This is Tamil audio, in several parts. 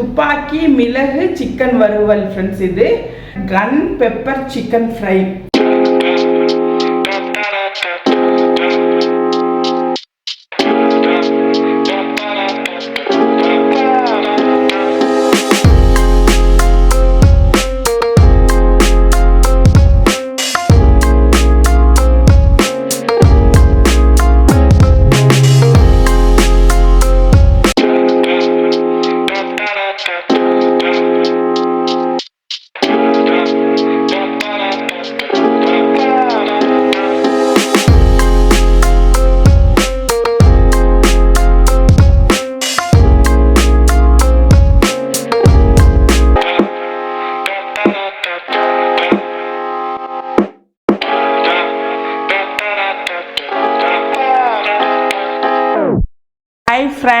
துப்பாக்கி மிளகு சிக்கன் வறுவல் ஃப்ரெண்ட்ஸ் இது. Gun pepper chicken fry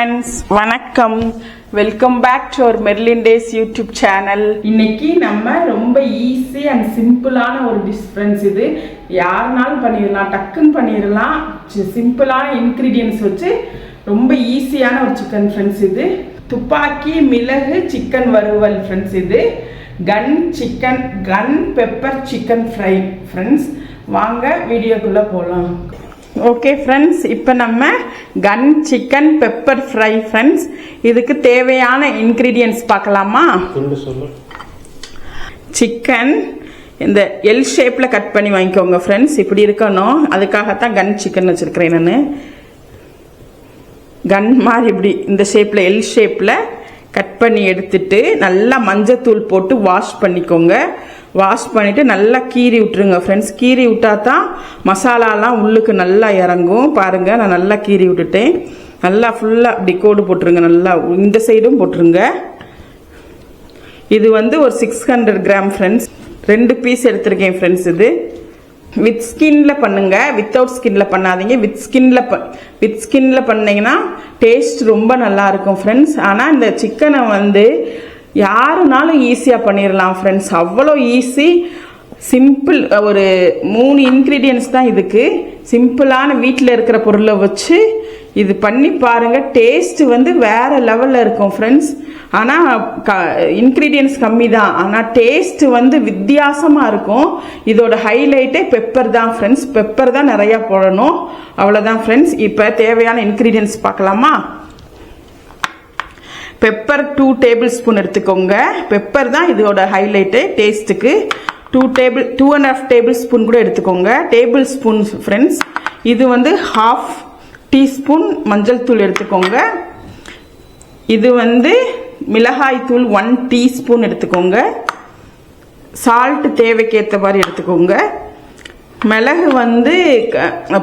friends வணக்கம். Welcome back to our Merlin days YouTube channel இன்னைக்கு நம்ம ரொம்ப ஈஸி அண்ட் சிம்பிளான ஒரு டிஷ் ஃப்ரெண்ட்ஸ் இது. யாருனாலும் பண்ணிடலாம் டக்குன்னு பண்ணிடலாம் சிம்பிளான இன்க்ரீடியன்ஸ் வச்சு ரொம்ப ஈஸியான ஒரு சிக்கன் ஃப்ரெண்ட்ஸ் இது. துப்பாக்கி மிளகு சிக்கன் வறுவல் ஃப்ரெண்ட்ஸ் இது. Gun chicken gun pepper chicken fry friends வாங்க வீடியோக்குள்ளே போகலாம் ஓகே ஃப்ரெண்ட்ஸ் இப்போ நம்ம gun chicken pepper fry friends இதுக்கு தேவையான இன்க்ரீடியன்ஸ் பார்க்கலாமா? சிக்கன் இந்த எல் ஷேப்பில் கட் பண்ணி வாங்கிக்கோங்க ஃப்ரெண்ட்ஸ் இப்படி இருக்கணும். அதுக்காகத்தான் கன் சிக்கன் வச்சுருக்கிறேன் நான். கன் மாதிரி இப்படி இந்த ஷேப்பில் எல் ஷேப்பில் கட் பண்ணி எடுத்துட்டு நல்லா மஞ்சத்தூள் போட்டு வாஷ் பண்ணிக்கோங்க. வாஷ் பண்ணிவிட்டு நல்லா கீறி விட்டுருங்க ஃப்ரெண்ட்ஸ் கீறி விட்டா தான் மசாலாலாம் உள்ளுக்கு நல்லா இறங்கும். பாருங்கள் நான் நல்லா கீறி விட்டுட்டேன். நல்லா ஃபுல்லாக அப்படி கோடு போட்டுருங்க நல்லா இந்த சைடும் போட்டுருங்க. இது வந்து ஒரு சிக்ஸ் ஹண்ட்ரட் கிராம் ஃப்ரெண்ட்ஸ் ரெண்டு பீஸ் எடுத்திருக்கேன் ஃப்ரெண்ட்ஸ் இது. வித் ஸ்கின்ல பண்ணுங்க. வித்தவுட் ஸ்கின்ல பண்ணாதீங்க. வித் ஸ்கின்ல வித் ஸ்கின்ல பண்ணீங்கன்னா டேஸ்ட் ரொம்ப நல்லா இருக்கும் ஃப்ரெண்ட்ஸ் ஆனால் இந்த சிக்கனை வந்து யாருனாலும் ஈஸியாக பண்ணிடலாம் ஃப்ரெண்ட்ஸ் அவ்வளோ ஈஸி சிம்பிள் ஒரு மூணு இன்க்ரீடியன்ஸ் தான் இதுக்கு. சிம்பிளான வீட்டில் இருக்கிற பொருளை வச்சு இது பண்ணி பாருங்க டேஸ்ட்டு வந்து வேறு லெவலில் இருக்கும் ஃப்ரெண்ட்ஸ் ஆனால் க இன்க்ரீடியன்ஸ் கம்மி தான் ஆனால் டேஸ்ட்டு வந்து வித்தியாசமாக இருக்கும். இதோட ஹைலைட்டே பெப்பர் தான் ஃப்ரெண்ட்ஸ் பெப்பர் தான் நிறையா போடணும். அவ்வளோதான் ஃப்ரெண்ட்ஸ் இப்போ தேவையான இன்க்ரீடியன்ஸ் பார்க்கலாமா? பெப்பர் டூ டேபிள் ஸ்பூன் எடுத்துக்கோங்க. பெப்பர் தான் இதோட ஹைலைட்டு டேஸ்ட்டுக்கு two table two and half tablespoon கூட எடுத்துக்கோங்க. டேபிள் ஸ்பூன் ஃப்ரெண்ட்ஸ் இது வந்து ஹாஃப் டீஸ்பூன் மஞ்சள் தூள் எடுத்துக்கோங்க. இது வந்து மிளகாய் தூள் ஒன் டீஸ்பூன் எடுத்துக்கோங்க. சால்ட் தேவைக்கேற்ற மாதிரி எடுத்துக்கோங்க. மிளகு வந்து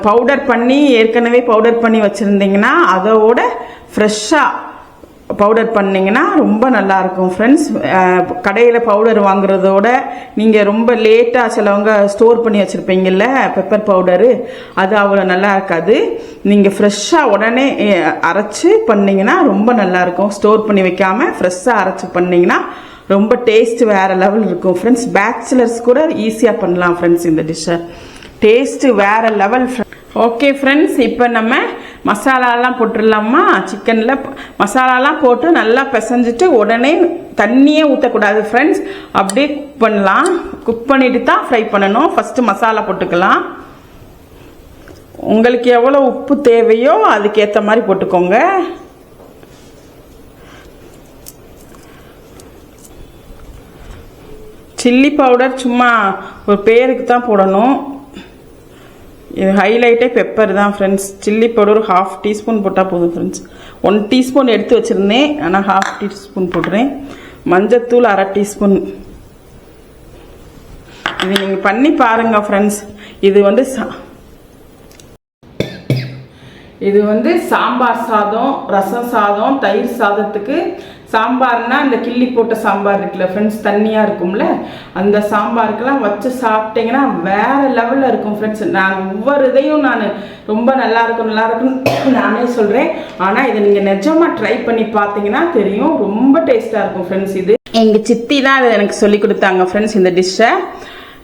பவுடர் பண்ணி ஏற்கனவே பவுடர் பண்ணி வச்சுருந்தீங்கன்னா அதோட ஃப்ரெஷ்ஷாக பவுடர் பண்ணிங்கன்னா ரொம்ப நல்லாயிருக்கும். ஃப்ரெண்ட்ஸ் கடையில் பவுடர் வாங்குறதோட நீங்கள் ரொம்ப லேட்டாக சிலவங்க ஸ்டோர் பண்ணி வச்சுருப்பீங்கல்ல பெப்பர் பவுடரு அது அவ்வளோ நல்லா இருக்காது. நீங்கள் ஃப்ரெஷ்ஷாக உடனே அரைச்சி பண்ணிங்கன்னா ரொம்ப நல்லாயிருக்கும். ஸ்டோர் பண்ணி வைக்காமல் ஃப்ரெஷ்ஷாக அரைச்சு பண்ணிங்கன்னா ரொம்ப டேஸ்ட் வேறு லெவல் இருக்கும். ஃப்ரெண்ட்ஸ் பேச்சுலர்ஸ் கூட ஈஸியாக பண்ணலாம் ஃப்ரெண்ட்ஸ் இந்த டிஷ்ஷை டேஸ்ட்டு வேற லெவல் ஓகே ஃப்ரெண்ட்ஸ் இப்போ நம்ம மசாலாலாம் போட்டுடலாமா? சிக்கனில் மசாலாலாம் போட்டு நல்லா பிசைஞ்சிட்டு உடனே தண்ணியே ஊற்றக்கூடாது ஃப்ரெண்ட்ஸ் அப்படியே குக் பண்ணலாம். குக் பண்ணிட்டு தான் ஃப்ரை பண்ணணும். ஃபஸ்ட்டு மசாலா போட்டுக்கலாம். உங்களுக்கு எவ்வளோ உப்பு தேவையோ அதுக்கேற்ற மாதிரி போட்டுக்கோங்க. சில்லி பவுடர் சும்மா ஒரு பேருக்கு தான் போடணும். இது ஹைலைட்டே பெப்பர் தான் friends chilli powder half teaspoon போட்டால் போதும் ஃப்ரெண்ட்ஸ் ஒன் டீஸ்பூன் எடுத்து வச்சுருந்தேன். ஆனால் ஹாஃப் டீஸ்பூன் போட்டுறேன். மஞ்சத்தூள் அரை டீஸ்பூன் இது நீங்கள் பண்ணி பாருங்க ஃப்ரெண்ட்ஸ் இது வந்து சா- இது வந்து சாம்பார் சாதம் ரசம் சாதம் தயிர் சாதத்துக்கு சாம்பார்னா இந்த கிள்ளி போட்ட சாம்பார் இருக்குல்ல ஃப்ரெண்ட்ஸ் தண்ணியாக இருக்கும்ல அந்த சாம்பாருக்கெல்லாம் வச்சு சாப்பிட்டீங்கன்னா வேறு லெவலில் இருக்கும் ஃப்ரெண்ட்ஸ் நான் ஒவ்வொரு இதையும் நான் ரொம்ப நல்லா இருக்கும் நல்லா இருக்குன்னு நானே சொல்கிறேன் ஆனால் இதை நீங்கள் நிஜமாக ட்ரை பண்ணி பார்த்தீங்கன்னா தெரியும் ரொம்ப டேஸ்ட்டாக இருக்கும் ஃப்ரெண்ட்ஸ் இது எங்கள் சித்தி தான் இதை எனக்கு சொல்லி கொடுத்தாங்க ஃப்ரெண்ட்ஸ் இந்த டிஷ்ஷை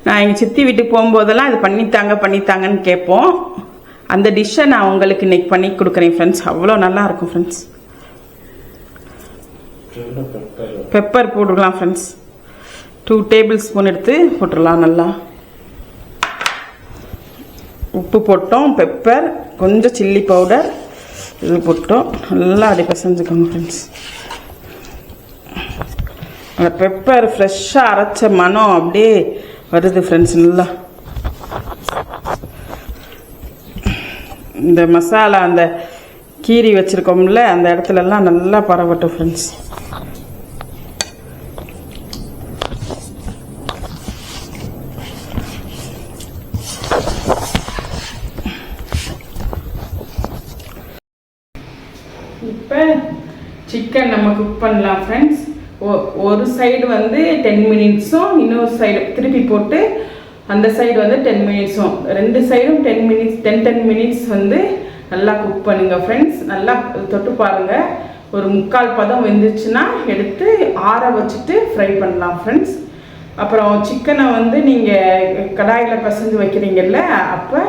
நான் எங்கள் சித்தி வீட்டுக்கு போகும்போதெல்லாம் இது பண்ணித்தாங்க பண்ணித்தாங்கன்னு கேட்போம். அந்த டிஷ்ஷை நான் உங்களுக்கு இன்னைக்கு பண்ணி கொடுக்குறேன் ஃப்ரெண்ட்ஸ் அவ்வளோ நல்லா இருக்கும் ஃப்ரெண்ட்ஸ் பெப்பர் போட்டுக்கலாம் ஃப்ரெண்ட்ஸ் டூ டேபிள் ஸ்பூன் எடுத்து போட்டுடலாம் நல்லா. உப்பு போட்டோம் பெப்பர் கொஞ்சம் சில்லி பவுடர் இது போட்டோம். நல்லா அப்படி பிசைஞ்சுக்கோங்க ஃப்ரெண்ட்ஸ் அந்த பெப்பர் ஃப்ரெஷ்ஷாக அரைச்ச மனம் அப்படியே வருது ஃப்ரெண்ட்ஸ் நல்லா. இந்த மசாலா அந்த கீரி வச்சுருக்கோம்ல அந்த இடத்துலலாம் நல்லா பரவட்டும் ஃப்ரெண்ட்ஸ் இப்போ சிக்கன் நம்ம குக் பண்ணலாம் ஃப்ரெண்ட்ஸ் ஒரு சைடு வந்து டென் மினிட்ஸும் இன்னொரு சைடு திருப்பி போட்டு அந்த சைடு வந்து டென் மினிட்ஸும் ரெண்டு சைடும் ten minutes ten ten minutes வந்து நல்லா குக் பண்ணுங்கள் ஃப்ரெண்ட்ஸ் நல்லா தொட்டு பாருங்கள் ஒரு முக்கால் பதம் வெந்துச்சுன்னா எடுத்து ஆற வச்சுட்டு ஃப்ரை பண்ணலாம் ஃப்ரெண்ட்ஸ் அப்புறம் சிக்கனை வந்து நீங்கள் கடாயில் பிசைஞ்சு வைக்கிறீங்கல்ல அப்போ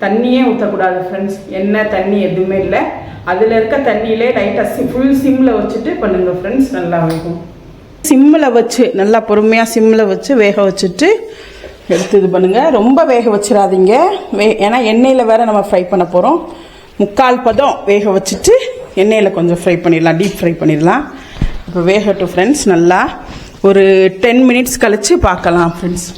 தண்ணியே ஊற்றக்கூடாது ஃப்ரெண்ட்ஸ் எண்ணெய் தண்ணி எதுவுமே இல்லை. அதில் இருக்க தண்ணியிலே லைட்டாக சி ஃபுல் சிம்மில் வச்சுட்டு பண்ணுங்கள் ஃப்ரெண்ட்ஸ் நல்லா இருக்கும் சிம்மில் வச்சு நல்லா பொறுமையாக சிம்மில் வச்சு வேக வச்சுட்டு எடுத்து இது பண்ணுங்கள் ரொம்ப வேக வச்சிடாதீங்க. வே ஏன்னா எண்ணெயில் வேறு நம்ம ஃப்ரை பண்ண போகிறோம் முக்கால் பதம் வேக வச்சுட்டு எண்ணெயில் கொஞ்சம் ஃப்ரை பண்ணிடலாம். டீப் ஃப்ரை பண்ணிடலாம். இப்போ வேகட்டும் ஃப்ரெண்ட்ஸ் நல்லா ஒரு டென் மினிட்ஸ் கழித்து பார்க்கலாம் ஃப்ரெண்ட்ஸ்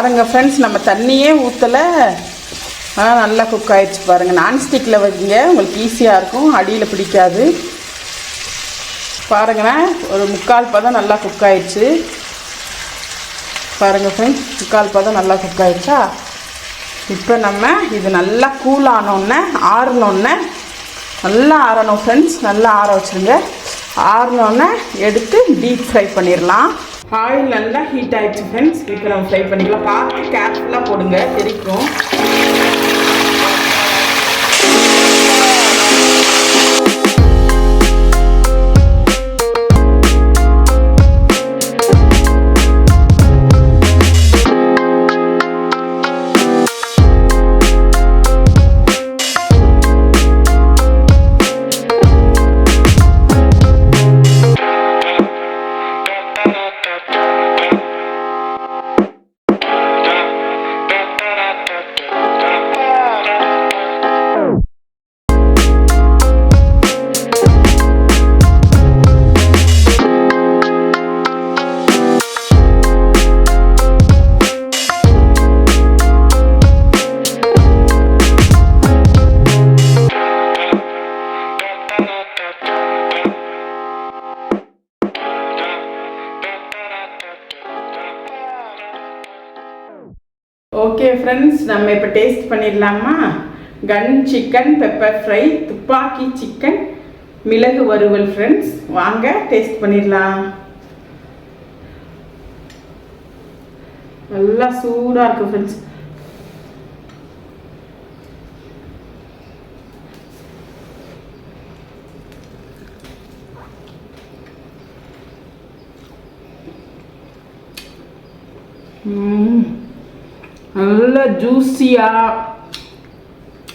பாருங்கள் ஃப்ரெண்ட்ஸ் நம்ம தண்ணியே ஊற்றலை ஆனால் நல்லா குக் ஆகிடுச்சு பாருங்கள் நான்ஸ்டிக்கில் வைங்க. உங்களுக்கு ஈஸியாக இருக்கும். அடியில் பிடிக்காது. பாருங்களேன் ஒரு முக்கால் பதம் நல்லா குக் ஆயிடுச்சு. பாருங்கள் ஃப்ரெண்ட்ஸ் முக்கால் பதம் நல்லா குக் ஆயிடுச்சா? இப்போ நம்ம இது நல்லா கூல் ஆனோடனே ஆறினோடனே நல்லா ஆறணும் ஃப்ரெண்ட்ஸ் நல்லா ஆற வச்சுருங்க. ஆறினோடனே எடுத்து டீப் ஃப்ரை பண்ணிடலாம் ஆயில் நல்லா ஹீட் ஆயிடுச்சு ஃப்ரெண்ட்ஸ் இப்போ நம்ம ஃப்ரை பண்ணிக்கலாம். பார்த்து கேர்ஃபுல்லாக போடுங்க. தெரிக்கும் ஃப்ரெண்ட்ஸ் நம்ம இப்போ டேஸ்ட் பண்ணிடலாமா? கன் சிக்கன் பெப்பர் ஃப்ரை துப்பாக்கி சிக்கன் மிளகு வறுவல் ஃப்ரெண்ட்ஸ் வாங்க டேஸ்ட் பண்ணிடலாம். நல்லா சூடாக இருக்கு ஃப்ரெண்ட்ஸ் ம் நல்ல ஜூஸியாக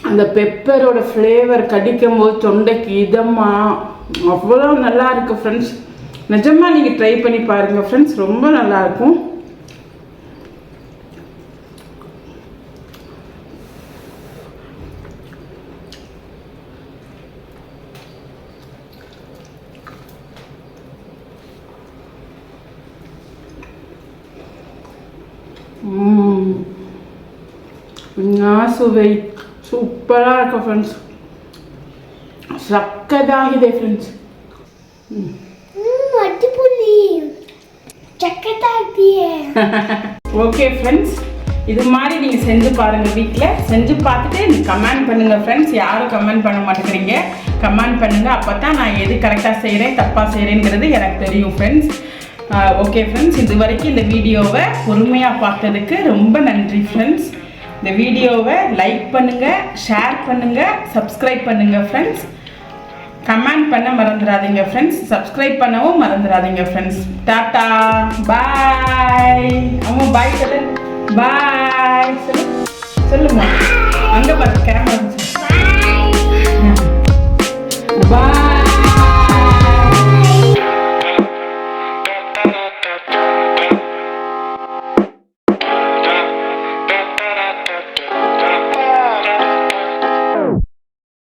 அந்த பெப்பரோட ஃப்ளேவர் கடிக்கும் போது தொண்டைக்கு இதமாக அவ்வளோ நல்லா இருக்கு ஃப்ரெண்ட்ஸ் நிஜமாக நீங்கள் ட்ரை பண்ணி பாருங்கள் ஃப்ரெண்ட்ஸ் ரொம்ப நல்லா இருக்கும் ம். சுவை சூப்பராக இருக்கும் ஃப்ரெண்ட்ஸ் சக்கதாகிதே ஃப்ரெண்ட்ஸ் ஓகே ஃப்ரெண்ட்ஸ் இது மாதிரி நீங்கள் செஞ்சு பாருங்கள் வீட்டில் செஞ்சு பார்த்துட்டு நீங்கள் கமெண்ட் பண்ணுங்கள் ஃப்ரெண்ட்ஸ் யாரும் கமெண்ட் பண்ண மாட்டேங்கிறீங்க. கமெண்ட் பண்ணுங்கள் அப்போ தான் நான் எது கரெக்டாக செய்கிறேன் தப்பாக செய்கிறேங்கிறது எனக்கு தெரியும் ஃப்ரெண்ட்ஸ் ஓகே ஃப்ரெண்ட்ஸ் இது வரைக்கும் இந்த வீடியோவை பொறுமையாக பார்த்ததுக்கு ரொம்ப நன்றி ஃப்ரெண்ட்ஸ் இந்த வீடியோவை லைக் பண்ணுங்கள் ஷேர் பண்ணுங்கள் சப்ஸ்கிரைப் பண்ணுங்கள் ஃப்ரெண்ட்ஸ் கமெண்ட் பண்ண மறந்துடாதீங்க ஃப்ரெண்ட்ஸ் சப்ஸ்கிரைப் பண்ணவும் மறந்துடாதீங்க ஃப்ரெண்ட்ஸ் டாட்டா பாய் அம்மா பாய் சொல்லு பாய் சொல்லு சொல்லுமா? அங்கே பார்த்து கேமரா பாய்